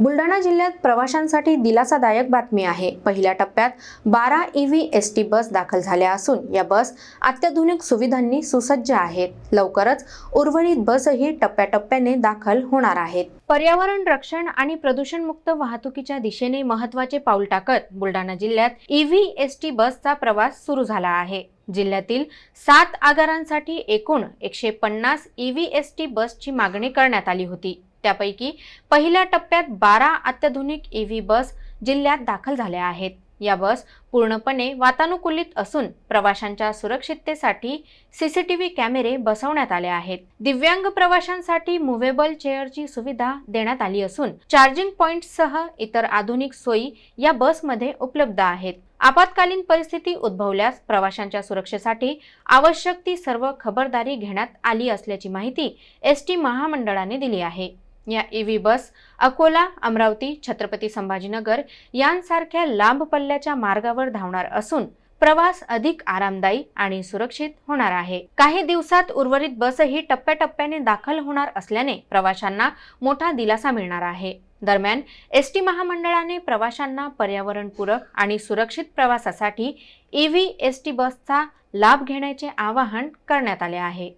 बुलढाणा जिल्ह्यात प्रवाशांसाठी दिलासादायक बातमी आहे. पहिल्या टप्प्यात बारा ईव्ही एस टी बस दाखल झाल्या असून या बस अत्याधुनिक सुविधांनी सुसज्ज आहेत. लवकरच उर्वरित बसही टप्प्याटप्प्याने दाखल होणार आहेत. पर्यावरण रक्षण आणि प्रदूषणमुक्त वाहतुकीच्या दिशेने महत्त्वाचे पाऊल टाकत बुलढाणा जिल्ह्यात ईव्ही एस टी बसचा प्रवास सुरू झाला आहे. जिल्ह्यातील सात आगारांसाठी एकूण एकशे पन्नास ईव्ही एस टी बसची मागणी करण्यात आली होती. त्यापैकी पहिल्या टप्प्यात बारा अत्याधुनिक ईव्ही बस जिल्ह्यात दाखल झाल्या आहेत. या बस पूर्णपणे वातानुकूलित असून प्रवाशांच्या सुरक्षिततेसाठी सीसीटीव्ही कॅमेरे बसवण्यात आले आहेत. दिव्यांग प्रवाशांसाठी मुव्हेबल चेअरची सुविधा देण्यात आली असून चार्जिंग पॉइंटसह इतर आधुनिक सोयी या बसमध्ये उपलब्ध आहेत. आपत्कालीन परिस्थिती उद्भवल्यास प्रवाशांच्या सुरक्षेसाठी आवश्यक ती सर्व खबरदारी घेण्यात आली असल्याची माहिती एस टी महामंडळाने दिली आहे. या ईव्ही बस अकोला अमरावती छत्रपती संभाजीनगर यांसारख्या लांब पल्ल्याच्या मार्गावर धावणार असून प्रवास अधिक आरामदायी आणि सुरक्षित होणार आहे. काही दिवसात उर्वरित बसही टप्प्याटप्प्याने दाखल होणार असल्याने प्रवाशांना मोठा दिलासा मिळणार आहे. दरम्यान एस टी महामंडळाने प्रवाशांना पर्यावरणपूरक आणि सुरक्षित प्रवासासाठी ईव्ही एस टी बसचा लाभ घेण्याचे आवाहन करण्यात आले आहे.